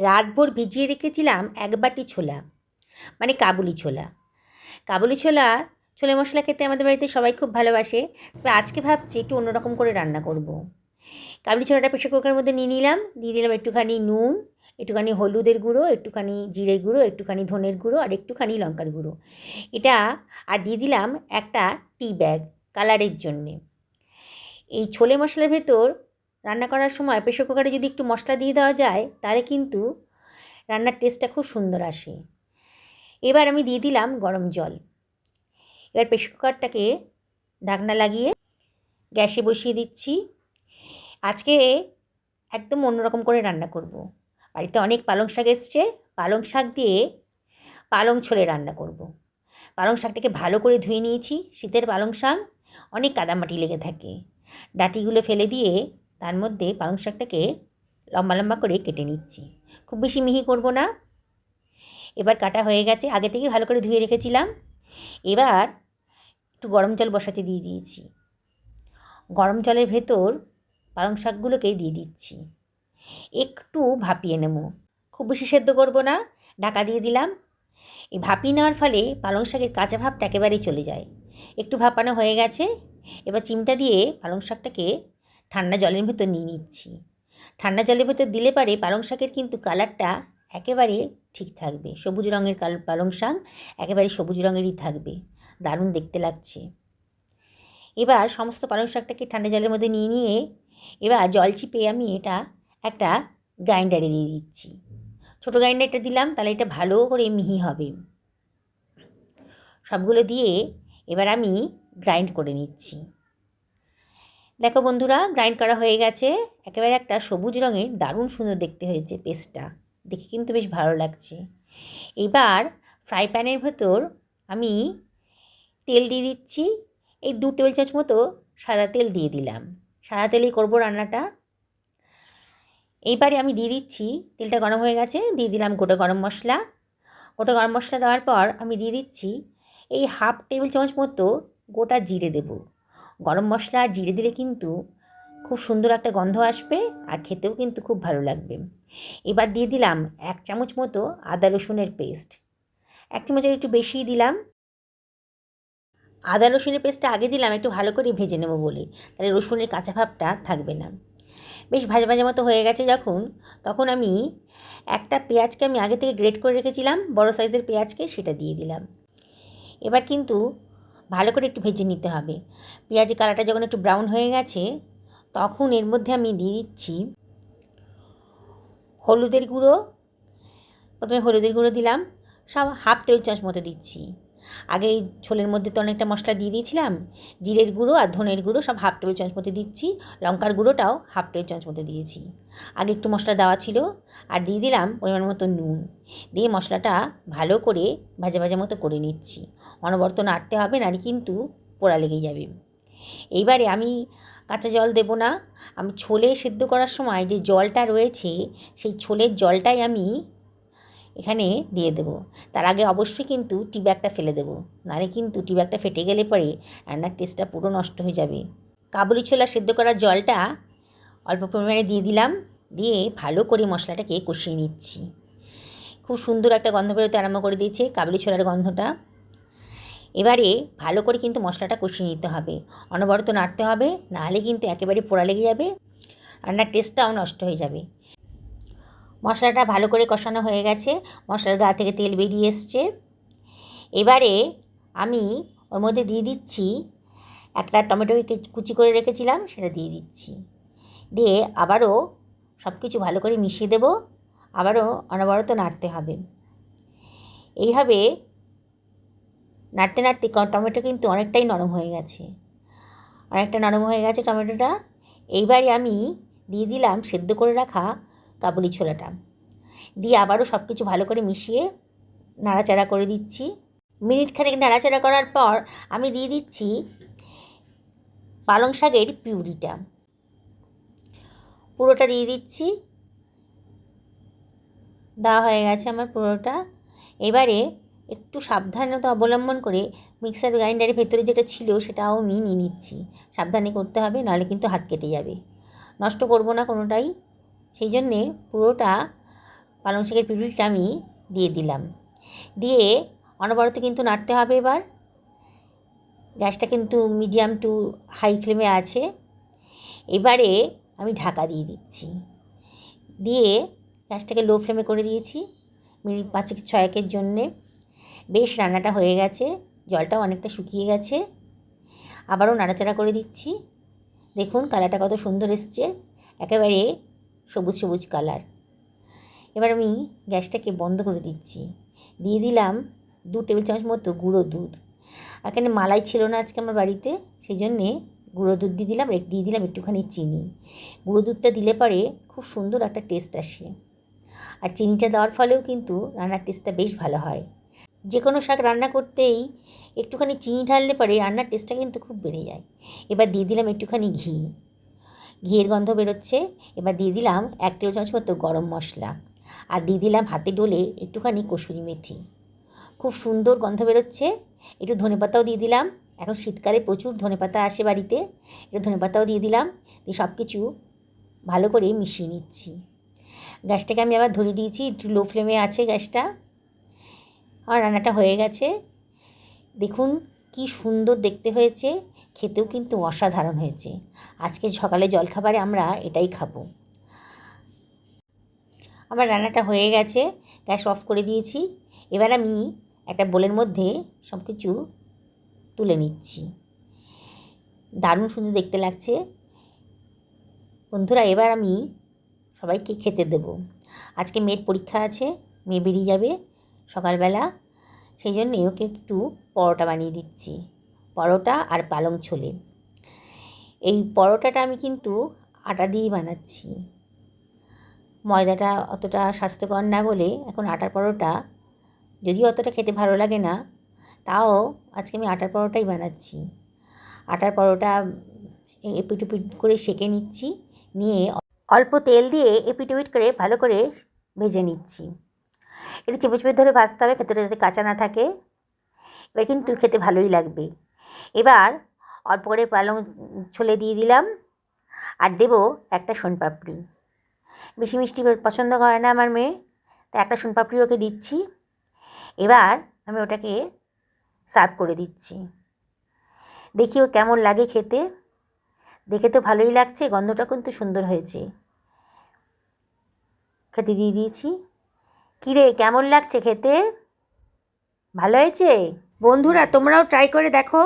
রাতভর ভিজিয়ে রেখেছিলাম এক বাটি ছোলা মানে কাবুলি ছোলা। কাবুলি ছোলা, ছোলে মশলা খেতে আমাদের বাড়িতে সবাই খুব ভালোবাসে। তবে আজকে ভাবছি একটু অন্যরকম করে রান্না করব। কাবুলি ছোলাটা প্রেশার কুকারের মধ্যে নিয়ে নিলাম, দিয়ে দিলাম একটুখানি নুন, একটুখানি হলুদের গুঁড়ো, একটুখানি জিরে গুঁড়ো, একটুখানি ধনের গুঁড়ো, আর একটুখানি লঙ্কার গুঁড়ো। এটা, আর দিয়ে দিলাম একটা টি ব্যাগ কালারের জন্যে। এই ছোলে মশলার ভেতর রান্না করার সময় প্রেশার কুকারে যদি একটু মশলা দিয়ে দেওয়া যায়, তাহলে কিন্তু রান্নার টেস্টটা খুব সুন্দর আসে এবার আমি দিয়ে দিলাম গরম জল এবার প্রেশার কুকারটাকে ঢাকনা লাগিয়ে গ্যাসে বসিয়ে দিচ্ছি আজকে একদম অন্যরকম করে রান্না করব। বাড়িতে অনেক পালং শাক এসছে, পালং শাক দিয়ে পালং ছোলে রান্না করব। পালং শাকটাকে ভালো করে ধুয়ে নিয়েছি, শীতের পালং শাক, অনেক কাদামাটি লেগে থাকে ডাটিগুলো ফেলে দিয়ে তার মধ্যে পালং শাকটাকে লম্বা লম্বা করে কেটে নিচ্ছি। খুব বেশি মিহি করব না। এবার কাটা হয়ে গেছে। আগে থেকে ভালো করে ধুয়ে রেখেছিলাম। এবার একটু গরম জল বসাতে দিয়ে দিয়েছি। গরম জলের ভেতর পালং শাকগুলোকে দিয়ে দিচ্ছি। একটু ভাপিয়ে নেব। খুব বেশি সেদ্ধ করব না। ঢাকা দিয়ে দিলাম। এই ভাপিয়ে নেওয়ার ফলে পালং শাকের কাঁচা ভাবটা একেবারেই চলে যায়। একটু ভাপানো হয়ে গেছে। এবার চিমটা দিয়ে পালং শাকটাকে ঠান্ডা জলের ভেতর নিয়ে নিচ্ছি। ঠান্ডা জলের ভেতর দিলে পারে পালং শাকের কিন্তু কালারটা একেবারে ঠিক থাকবে। সবুজ রঙের কাল, পালং শাক একেবারে সবুজ রঙেরই থাকবে। দারুণ দেখতে লাগছে। এবার সমস্ত পালং শাকটাকে ঠান্ডা জলের মধ্যে নিয়ে নিয়ে এবার জল চিপে আমি এটা একটা গ্রাইন্ডারে দিয়ে দিচ্ছি। ছোটো গ্রাইন্ডারটা দিলাম, তাহলে এটা ভালো করে মিহি হবে। সবগুলো দিয়ে এবার আমি গ্রাইন্ড করে নিচ্ছি। দেখো বন্ধুরা গ্রাইন্ড করা হয়ে গেছে। একেবারে একটা সবুজ রঙের, দারুণ সুন্দর দেখতে হয়েছে পেস্টটা দেখে কিন্তু বেশ ভালো লাগছে। এবার ফ্রাই প্যানের ভেতর আমি তেল দিয়ে দিচ্ছি। এই দু টেবিল চামচ মতো সাদা তেল দিয়ে দিলাম। সাদা তেলেই করব রান্নাটা। এইবারে আমি দিয়ে দিচ্ছি, তেলটা গরম হয়ে গেছে, দিয়ে দিলাম গোটা গরম মশলা। গোটা গরম মশলা দেওয়ার পর আমি দিয়ে দিচ্ছি এই হাফ টেবিল চামচ মতো গোটা জিরে দেব। গরম মশলা আর জিরে দিলে কিন্তু খুব সুন্দর একটা গন্ধ আসবে আর খেতেও কিন্তু খুব ভালো লাগবে। এবার দিয়ে দিলাম এক চামচ মতো আদা রসুনের পেস্ট। এক চামচের একটু বেশিই দিলাম। আদা রসুনের পেস্টটা আগে দিলাম একটু ভালো করে ভেজে নেব বলে, তাহলে রসুনের কাঁচা ভাবটা থাকবে না। বেশ ভাজা ভাজা মতো হয়ে গেছে যখন, তখন আমি একটা পেঁয়াজকে আমি আগে থেকে গ্রেট করে রেখেছিলাম, বড় সাইজের পেঁয়াজকে সেটা দিয়ে দিলাম। এবার কিন্তু ভালো করে একটু ভেজে নিতে হবে। পেঁয়াজের কালারটা যখন একটু ব্রাউন হয়ে গেছে, তখন এর মধ্যে আমি দিয়ে দিচ্ছি হলুদের গুঁড়ো। প্রথমে হলুদের গুঁড়ো দিলাম, সব হাফ টেবিল চামচ মতো দিচ্ছি। আগে এই ছোলের মধ্যে তো অনেকটা মশলা দিয়ে দিয়েছিলাম, জিরের গুঁড়ো আর ধনের গুঁড়ো সব হাফ টেবিল চামচ মতো দিচ্ছি, লঙ্কার গুঁড়োটাও হাফ টেবিল চামচ মতো দিয়েছি। আগে একটু মশলা দেওয়া ছিল আর দিয়ে দিলাম পরিমাণ মতো নুন। দিয়ে মশলাটা ভালো করে ভাজা ভাজা মতো করে নিচ্ছি। অনবরত নাড়তে হবে নারী কিন্তু পোড়া লেগে যাবে। এইবারে আমি কাঁচা জল দেব না। আমি ছোলে সেদ্ধ করার সময় যে জলটা রয়েছে, সেই ছোলের জলটাই আমি এখানে দিয়ে দেবো। তার আগে অবশ্যই কিন্তু টি ব্যাগটা ফেলে দেবো। নাহলে কিন্তু টি ব্যাগটা ফেটে গেলে পরে রান্নার টেস্টটা পুরো নষ্ট হয়ে যাবে। কাবুলি ছোলা সেদ্ধ করার জলটা অল্প পরিমাণে দিয়ে দিলাম। দিয়ে ভালো করে মশলাটাকে কষিয়ে নিচ্ছি। খুব সুন্দর একটা গন্ধ বেরোতে আরম্ভ করে দিয়েছে কাবুলি ছোলার গন্ধটা। এবারে ভালো করে কিন্তু মশলাটা কষিয়ে নিতে হবে। অনবরত নাড়তে হবে, নাহলে কিন্তু একেবারে পোড়া লেগে যাবে, রান্নার টেস্টটাও নষ্ট হয়ে যাবে। মশলাটা ভালো করে কষানো হয়ে গেছে, মশলার গা থেকে তেল বেরিয়ে এসছে। এবারে আমি ওর মধ্যে দিয়ে দিচ্ছি, একটা টমেটোকে কুচি করে রেখেছিলাম, সেটা দিয়ে দিচ্ছি। দিয়ে আবারও সব কিছু ভালো করে মিশিয়ে দেব, আবারও অনবরত নাড়তে হবে। এইভাবে নাড়তে নাড়তে টমেটো কিন্তু অনেকটাই নরম হয়ে গেছে। অনেকটা নরম হয়ে গেছে টমেটোটা। এইবারে আমি দিয়ে দিলাম সেদ্ধ করে রাখা কাবুলি ছোলাটা। দিয়ে আবারও সব কিছু ভালো করে মিশিয়ে নাড়াচাড়া করে দিচ্ছি। মিনিট খানেক নাড়াচাড়া করার পর আমি দিয়ে দিচ্ছি পালং শাকের পিউরিটা। পুরোটা দিয়ে দিচ্ছি। দেওয়া হয়ে গেছে আমার পুরোটা। এবারে একটু সাবধানতা অবলম্বন করে মিক্সার গ্রাইন্ডারের ভেতরে যেটা ছিল সেটাও আমি নিয়ে নিচ্ছি। সাবধানে করতে হবে, নাহলে কিন্তু হাত কেটে যাবে। নষ্ট করব না কোনোটাই। সেই জন্যে পুরোটা পালং শাকের পিউরিটা আমি দিয়ে দিলাম। দিয়ে অনবরত কিন্তু নাড়তে হবে এবার। গ্যাসটা কিন্তু মিডিয়াম টু হাই ফ্লেমে আছে। এবারে আমি ঢাকা দিয়ে দিচ্ছি। দিয়ে গ্যাসটাকে লো ফ্লেমে করে দিয়েছি। মিনিট পাঁচেক, ছয়েকের জন্যে। বেশ রান্নাটা হয়ে গেছে, জলটাও অনেকটা শুকিয়ে গেছে। আবারও নাড়াচাড়া করে দিচ্ছি। দেখুন কালারটা কত সুন্দর এসছে, একেবারে সবুজ সবুজ কালার। এবার আমি গ্যাসটাকে বন্ধ করে দিচ্ছি। দিয়ে দিলাম দু টেবিল চামচ মতো গুঁড়ো দুধ। এখানে মালাই ছিল না আজকে আমার বাড়িতে, সেই জন্যে গুঁড়ো দুধ দিয়ে দিলাম দিয়ে দিলাম একটুখানি চিনি। গুঁড়ো দুধটা দিলে পরে খুব সুন্দর একটা টেস্ট আসে। আর চিনিটা দেওয়ার ফলেও কিন্তু রান্নার টেস্টটা বেশ ভালো হয়। যে কোনো শাক রান্না করতেই একটুখানি চিনি ঢাললে পরে রান্নার টেস্টটা কিন্তু খুব বেড়ে যায়। এবার দিয়ে দিলাম একটুখানি ঘি। ঘিয়ের গন্ধ বেরোচ্ছে, এবার দিয়ে দিলাম এক টেবিল চামচ মতো গরম মশলা। আর দিয়ে দিলাম হাতে ডলে একটুখানি কসুরি মেথি। খুব সুন্দর গন্ধ বেরোচ্ছে, একটু ধনেপাতাও দিয়ে দিলাম। এখন শীতকালে প্রচুর ধনেপাতা আসে বাড়িতে, একটু ধনেপাতাও দিয়ে দিলাম। দিয়ে সব কিছু ভালো করে মিশিয়ে নিচ্ছি। গ্যাসটাকে আমি আবার ধরে দিয়েছি, একটু লো ফ্লেমে আছে গ্যাসটা। আমার রান্নাটা হয়ে গেছে। দেখুন কি সুন্দর দেখতে হয়েছে, খেতেও কিন্তু অসাধারণ হয়েছে। আজকে সকালে জলখাবারে আমরা এটাই খাব। আমার রান্নাটা হয়ে গেছে, গ্যাস অফ করে দিয়েছি। এবার আমি একটা বোলের মধ্যে সব কিছু তুলে নিচ্ছি। দারুণ সুন্দর দেখতে লাগছে। বন্ধুরা, এবার আমি সবাইকে খেতে দেব। আজকে মেয়ের পরীক্ষা আছে, মেয়ে বেরিয়ে যাবে। সকালবেলা। সেই জন্যে ওকে একটু পরোটা বানিয়ে দিচ্ছি। পরোটা আর পালং ছোলে। এই পরোটাটা আমি কিন্তু আটা দিয়েই বানাচ্ছি। ময়দাটা অতটা স্বাস্থ্যকর না বলে এখন আটার পরোটা যদিও অতটা খেতে ভালো লাগে না, তাও আজকে আমি আটার পরোটাই বানাচ্ছি। আটার পরোটা এপিট উপিট করে সেঁকে নিচ্ছি, নিয়ে অল্প তেল দিয়ে এপিট উপিট করে ভালো করে ভেজে নিচ্ছি। এটা চেপে ধরে ভাজতে হবে ভেতরে যাতে কাঁচা না থাকে, এবার কিন্তু খেতে ভালোই লাগবে। এবার অল্প করে পালং ছোলে দিয়ে দিলাম আর দেবো একটা সোনপাপড়ি। বেশি মিষ্টি পছন্দ করে না আমার মেয়ে, তাই একটা সোনপাপড়ি ওকে দিচ্ছি। এবার আমি ওটাকে সার্ভ করে দিচ্ছি। দেখি ও কেমন লাগে খেতে। দেখে তো ভালোই লাগছে, গন্ধটা কিন্তু সুন্দর হয়েছে। খেতে দিয়ে দিয়েছি। কিরে কেমন লাগছে খেতে? ভালো হয়েছে? বন্ধুরা তোমরাও ট্রাই করে দেখো।